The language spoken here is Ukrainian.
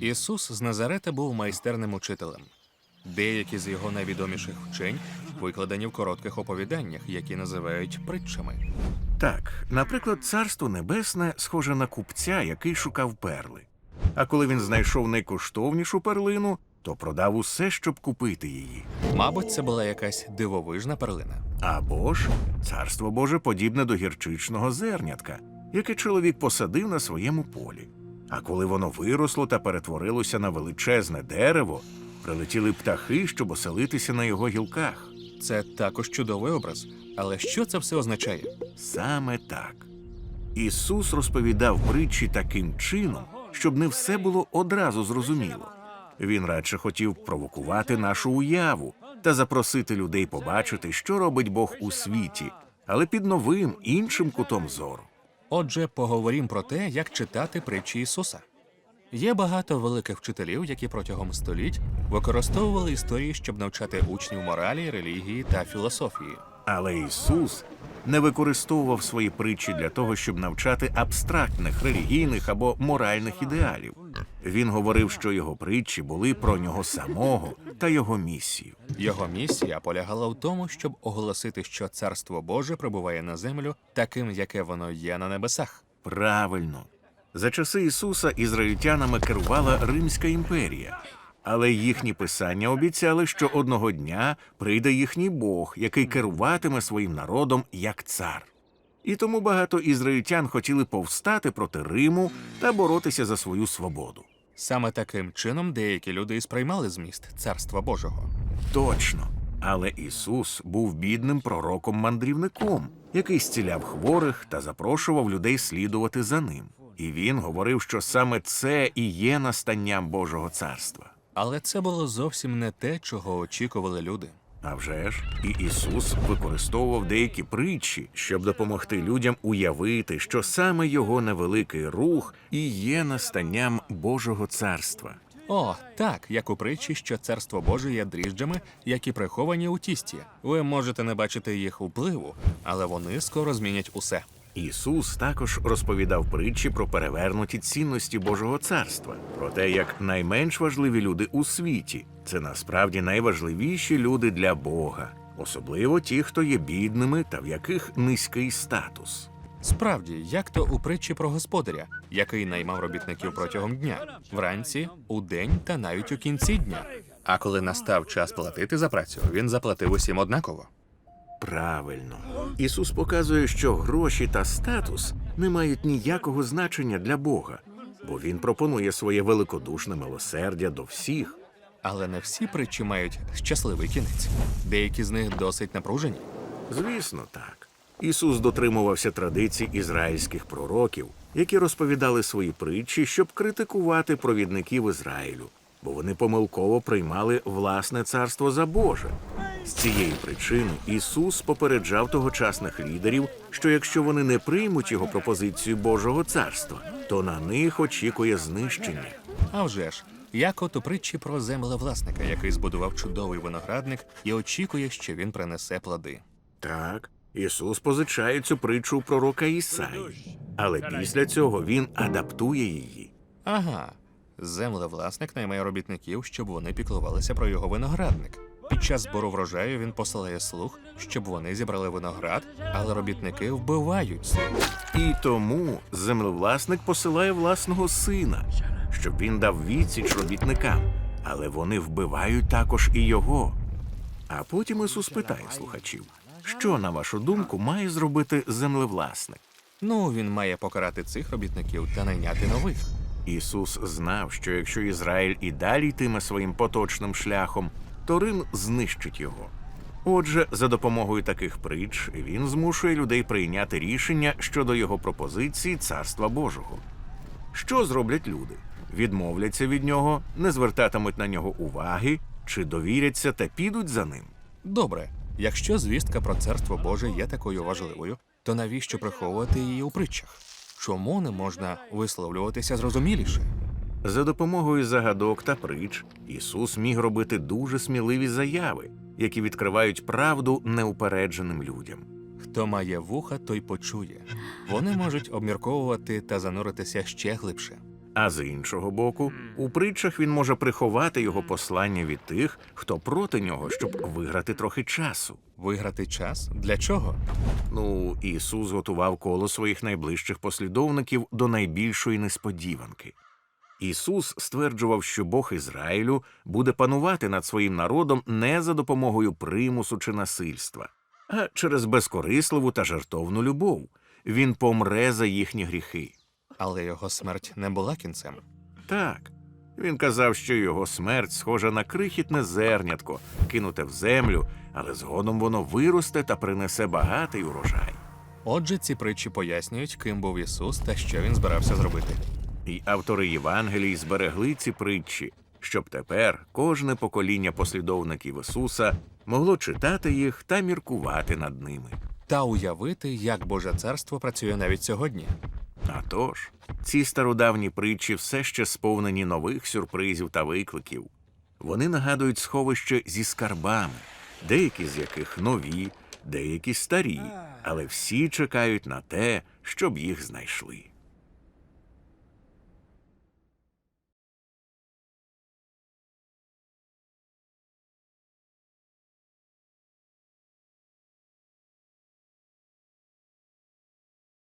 Ісус з Назарета був майстерним учителем. Деякі з його найвідоміших вчень викладені в коротких оповіданнях, які називають притчами. Так, наприклад, царство небесне схоже на купця, який шукав перли. А коли він знайшов найкоштовнішу перлину, то продав усе, щоб купити її. Мабуть, це була якась дивовижна перлина. Або ж царство Боже подібне до гірчичного зернятка, яке чоловік посадив на своєму полі. А коли воно виросло та перетворилося на величезне дерево, прилетіли птахи, щоб оселитися на його гілках. Це також чудовий образ. Але що це все означає? Саме так. Ісус розповідав притчі таким чином, щоб не все було одразу зрозуміло. Він радше хотів провокувати нашу уяву та запросити людей побачити, що робить Бог у світі, але під новим іншим кутом зору. Отже, поговоримо про те, як читати притчі Ісуса. Є багато великих вчителів, які протягом століть використовували історії, щоб навчати учнів моралі, релігії та філософії. Але Ісус не використовував свої притчі для того, щоб навчати абстрактних релігійних або моральних ідеалів. Він говорив, що його притчі були про нього самого та його місію. Його місія полягала в тому, щоб оголосити, що царство Боже прибуває на землю таким, яке воно є на небесах. Правильно. За часи Ісуса ізраїльтянами керувала Римська імперія, але їхні писання обіцяли, що одного дня прийде їхній Бог, який керуватиме своїм народом як цар. І тому багато ізраїльтян хотіли повстати проти Риму та боротися за свою свободу. Саме таким чином деякі люди і сприймали зміст царства Божого. Точно. Але Ісус був бідним пророком-мандрівником, який зціляв хворих та запрошував людей слідувати за ним. І він говорив, що саме це і є настанням Божого царства. Але це було зовсім не те, чого очікували люди. А вже ж, і Ісус використовував деякі притчі, щоб допомогти людям уявити, що саме його невеликий рух і є настанням Божого царства. О, так, як у притчі, що царство Боже є дріжджами, які приховані у тісті. Ви можете не бачити їх впливу, але вони скоро змінять усе. Ісус також розповідав притчі про перевернуті цінності Божого царства, про те, як найменш важливі люди у світі це насправді найважливіші люди для Бога, особливо ті, хто є бідними та в яких низький статус. Справді, як то у притчі про господаря, який наймав робітників протягом дня, вранці, удень та навіть у кінці дня. А коли настав час платити за працю, він заплатив усім однаково. Правильно, Ісус показує, що гроші та статус не мають ніякого значення для Бога, бо Він пропонує своє великодушне милосердя до всіх. Але не всі притчі мають щасливий кінець. Деякі з них досить напружені. Звісно, так. Ісус дотримувався традицій ізраїльських пророків, які розповідали свої притчі, щоб критикувати провідників Ізраїлю, бо вони помилково приймали власне царство за Боже. З цієї причини Ісус попереджав тогочасних лідерів, що якщо вони не приймуть його пропозицію Божого царства, то на них очікує знищення. А вже ж, як от у притчі про землевласника, який збудував чудовий виноградник і очікує, що він принесе плоди. Так, Ісус позичає цю притчу у пророка Ісаї, але після цього він адаптує її. Ага, землевласник наймає робітників, щоб вони піклувалися про його виноградник. Під час збору врожаю він посилає слух, щоб вони зібрали виноград, але робітники вбивають. І тому землевласник посилає власного сина, щоб він дав відсіч робітникам, але вони вбивають також і його. А потім Ісус питає слухачів, що, на вашу думку, має зробити землевласник? Ну, він має покарати цих робітників та найняти нових. Ісус знав, що якщо Ізраїль і далі йтиме своїм поточним шляхом, то Рим знищить його. Отже, за допомогою таких притч він змушує людей прийняти рішення щодо його пропозиції Царства Божого. Що зроблять люди? Відмовляться від нього, не звертатимуть на нього уваги, чи довіряться та підуть за ним. Добре, якщо звістка про царство Боже є такою важливою, то навіщо приховувати її у притчах? Чому не можна висловлюватися зрозуміліше? За допомогою загадок та притч Ісус міг робити дуже сміливі заяви, які відкривають правду неупередженим людям. Хто має вуха, той почує. Вони можуть обмірковувати та зануритися ще глибше. А з іншого боку, у притчах він може приховати його послання від тих, хто проти нього, щоб виграти трохи часу. Виграти час? Для чого? Ну, Ісус готував коло своїх найближчих послідовників до найбільшої несподіванки. Ісус стверджував, що Бог Ізраїлю буде панувати над своїм народом не за допомогою примусу чи насильства, а через безкорисливу та жертовну любов. Він помре за їхні гріхи. Але його смерть не була кінцем. Так. Він казав, що його смерть схожа на крихітне зернятко, кинуте в землю, але згодом воно виросте та принесе багатий урожай. Отже, ці притчі пояснюють, ким був Ісус та що він збирався зробити. І автори Євангелій зберегли ці притчі, щоб тепер кожне покоління послідовників Ісуса могло читати їх та міркувати над ними. Та уявити, як Боже царство працює навіть сьогодні. А тож, ці стародавні притчі все ще сповнені нових сюрпризів та викликів. Вони нагадують сховище зі скарбами, деякі з яких нові, деякі старі, але всі чекають на те, щоб їх знайшли.